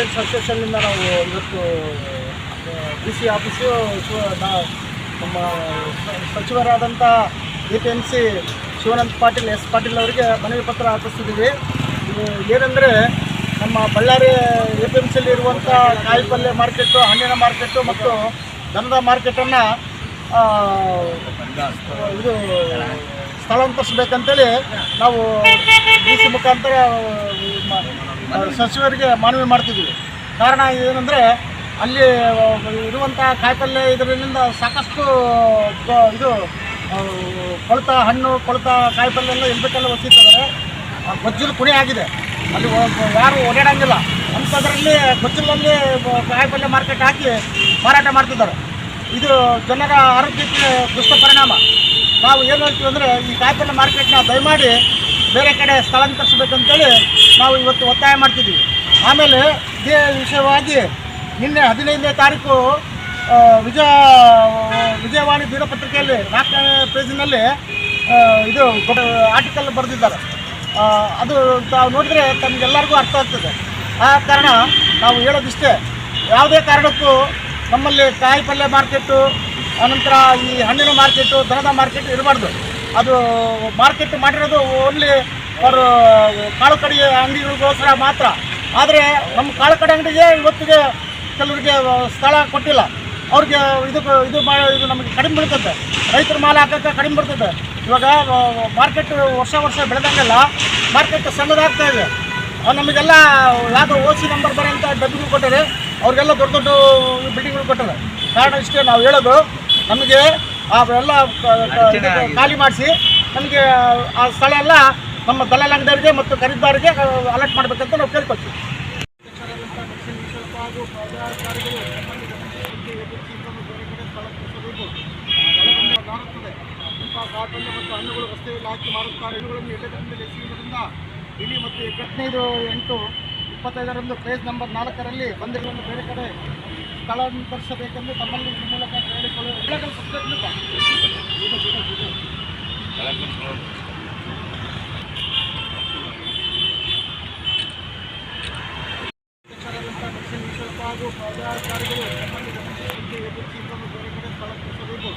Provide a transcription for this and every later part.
Market ಅಸೋಸಿಯೇಷನ್ನಿಂದ ನಾವು ಇವತ್ತು D C office ನಮ್ಮ ಸಚಿವರಾದಂಥ A P M C Shivananda Patil, S Patil ಅವರಿಗೆ ಮನವಿ ಪತ್ರ ಹಾಕಿಸ್ತಿದ್ದೀವಿ. ಇದು ಏನಂದರೆ, ನಮ್ಮ ಬಳ್ಳಾರಿ ಎ ಪಿ ಎಂ ಸಿಯಲ್ಲಿ ಇರುವಂಥ ಕಾಯಿಪಲ್ಯ ಮಾರ್ಕೆಟು ಹಣ್ಣಿನ ಮಾರ್ಕೆಟು ಮತ್ತು ದನದ ಮಾರ್ಕೆಟನ್ನು ಇದು ಸ್ಥಳಾಂತರಿಸ್ಬೇಕಂತೇಳಿ ನಾವು ಡಿ ಸಿ ಮುಖಾಂತರ ಸಚಿವರಿಗೆ ಮನವಿ ಮಾಡ್ತಿದ್ದೀವಿ. ಕಾರಣ ಏನಂದರೆ ಅಲ್ಲಿ ಇರುವಂಥ ಕಾಯಿಪಲ್ಯ ಇದರಿಂದ ಸಾಕಷ್ಟು ಇದು ಕೊಳತ ಹಣ್ಣು, ಕೊಳೆತ ಕಾಯಿಪಲ್ಯ ಎಲ್ಲ ಎಲ್ಬೇಕೆಲ್ಲ ಒತ್ತಿದ್ದಾರೆ ಗೊಜ್ಜಲು ಕುಣಿ ಆಗಿದೆ. ಅಲ್ಲಿ ಯಾರು ಓಡಾಡೋಂಗಿಲ್ಲ. ಅಂಥದ್ರಲ್ಲಿ ಗೊಜ್ಜಲಲ್ಲಿ ಕಾಯಿಪಲ್ಯ ಮಾರ್ಕೆಟ್ ಹಾಕಿ ಮಾರಾಟ ಮಾಡ್ತಿದ್ದಾರೆ. ಇದು ಜನರ ಆರೋಗ್ಯಕ್ಕೆ ದುಷ್ಟಪರಿಣಾಮ ನಾವು ಏನು ಹೇಳ್ತೀವಿ ಅಂದರೆ ಈ ಕಾಯಿಪಲ್ಯ ಮಾರ್ಕೆಟ್ನ ದಯಮಾಡಿ ಬೇರೆ ಕಡೆ ಸ್ಥಳಾಂತರಿಸಬೇಕಂತೇಳಿ ನಾವು ಇವತ್ತು ಒತ್ತಾಯ ಮಾಡ್ತಿದ್ದೀವಿ ಆಮೇಲೆ ಇದೇ ವಿಷಯವಾಗಿ ನಿನ್ನೆ ಹದಿನೈದನೇ ತಾರೀಕು ವಿಜಯ, ವಿಜಯವಾಣಿ ದಿನಪತ್ರಿಕೆಯಲ್ಲಿ ನಾಲ್ಕನೇ ಪೇಜಿನಲ್ಲಿ ಇದು ಆರ್ಟಿಕಲ್ ಬರೆದಿದ್ದಾರೆ. ಅದು ತಾವು ನೋಡಿದರೆ ತಮಗೆಲ್ಲರಿಗೂ ಅರ್ಥ ಆಗ್ತದೆ. ಆ ಕಾರಣ ನಾವು ಹೇಳೋದಿಷ್ಟೇ. ಯಾವುದೇ ಕಾರಣಕ್ಕೂ ನಮ್ಮಲ್ಲಿ ಕಾಯಿ ಪಲ್ಯ ಮಾರ್ಕೆಟು, ಅನಂತರ ಈ ಹಣ್ಣಿನ ಮಾರ್ಕೆಟು, ದನದ ಮಾರ್ಕೆಟ್ ಇರಬಾರ್ದು. ಅದು ಮಾರ್ಕೆಟ್ ಮಾಡಿರೋದು ಓನ್ಲಿ ಅವರು ಕಾಳು ಕಡಿ ಅಂಗಡಿಗಳಿಗೋಸ್ಕರ ಮಾತ್ರ. ಆದರೆ ನಮ್ಮ ಕಾಳು ಕಡೆ ಅಂಗಡಿಗೆ ಇವತ್ತಿಗೆ ಕೆಲವರಿಗೆ ಸ್ಥಳ ಕೊಟ್ಟಿಲ್ಲ. ಅವ್ರಿಗೆ ಇದು ಇದು ಮಾ ಇದು ನಮಗೆ ಕಡಿಮೆ ಬೀಳ್ತದೆ. ರೈತರ ಮಾಲ ಹಾಕೋಕ್ಕೆ ಕಡಿಮೆ ಬರ್ತದೆ ಇವಾಗ ಮಾರ್ಕೆಟ್ ವರ್ಷ ವರ್ಷ ಬೆಳೆದಂಗೆಲ್ಲ ಮಾರ್ಕೆಟ್ ಸಣ್ಣದಾಗ್ತಾ ಇದೆ. ನಮಗೆಲ್ಲ ಯಾವುದೋ ಓ ಸಿ ನಂಬರ್ ಬರೋಂಥ ಡಬ್ಬಿಗಳು ಕೊಟ್ಟರೆ ಅವ್ರಿಗೆಲ್ಲ ದೊಡ್ಡ ದೊಡ್ಡ ಬಿಲ್ಡಿಂಗ್ಗಳು ಕೊಟ್ಟರೆ ಕಾರಣ ಇಷ್ಟೇ ನಾವು ಹೇಳೋದು. ನಮಗೆ ಅವೆಲ್ಲ ಖಾಲಿ ಮಾಡಿಸಿ. ನಮಗೆ ಆ ಸ್ಥಳ ಎಲ್ಲ ನಮ್ಮ ದಲಾಲ್ ಅಂಗಡಿಯವರಿಗೆ ಮತ್ತು ಖರೀದಾರಿಗೆ ಅಲರ್ಟ್ ಮಾಡಬೇಕಂತ ನಾವು ಕೇಳ್ಕೊಳ್ತೀವಿ. ಕಾಟನ್ನು ಮತ್ತು ಹಣ್ಣುಗಳು ರಸ್ತೆಯಲ್ಲಿ ಹಾಕಿ ಮಾರುತ್ತಾರೆ ಇವುಗಳನ್ನು ಎಲೆಗಳಿಂದ ಎಸೆಯುವುದರಿಂದ ಇಲಿ ಮತ್ತು ಹದಿನೈದು ಎಂಟು ಇಪ್ಪತ್ತೈದರಂದು ಪೇಜ್ ನಂಬರ್ ನಾಲ್ಕರಲ್ಲಿ ಬಂದಿಗಳನ್ನು ಬೇರೆ ಕಡೆ ಸ್ಥಳಾಂತರಿಸಬೇಕೆಂದು ತಮ್ಮಲ್ಲಿ ಈ ಮೂಲಕ ಹೇಳಿಕೊಳ್ಳುವ ಸ್ಥಳಾಂತರಿಸಬೇಕು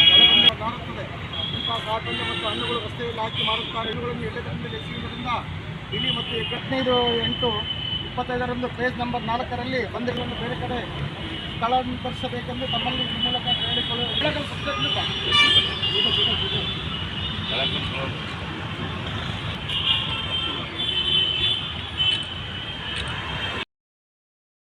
ಸ್ಥಳದಿಂದ ಕಾಣುತ್ತದೆ ಇಂಥ ಕಾಟನ್ನು ಮತ್ತು ಹಣ್ಣುಗಳು ರಸ್ತೆಯಲ್ಲಿ ಹಾಕಿ ಮಾರುತ್ತಾರೆ ಇವುಗಳನ್ನು ಎಲೆಗಳಿಂದ ಎಸೆಯುವುದರಿಂದ ಇಲಿ ಮತ್ತು ಹದಿನೈದು ಎಂಟು ಇಪ್ಪತ್ತೈದರಂದು ಪೇಜ್ ನಂಬರ್ ನಾಲ್ಕರಲ್ಲಿ ಬಂದಿಗಳನ್ನು ಬೇರೆ ಕಡೆ ಸ್ಥಳಾಂತರಿಸಬೇಕೆಂದು ತಮ್ಮಲ್ಲಿ ಈ ಮೂಲಕ ಹೇಳಿಕೊಳ್ಳುವ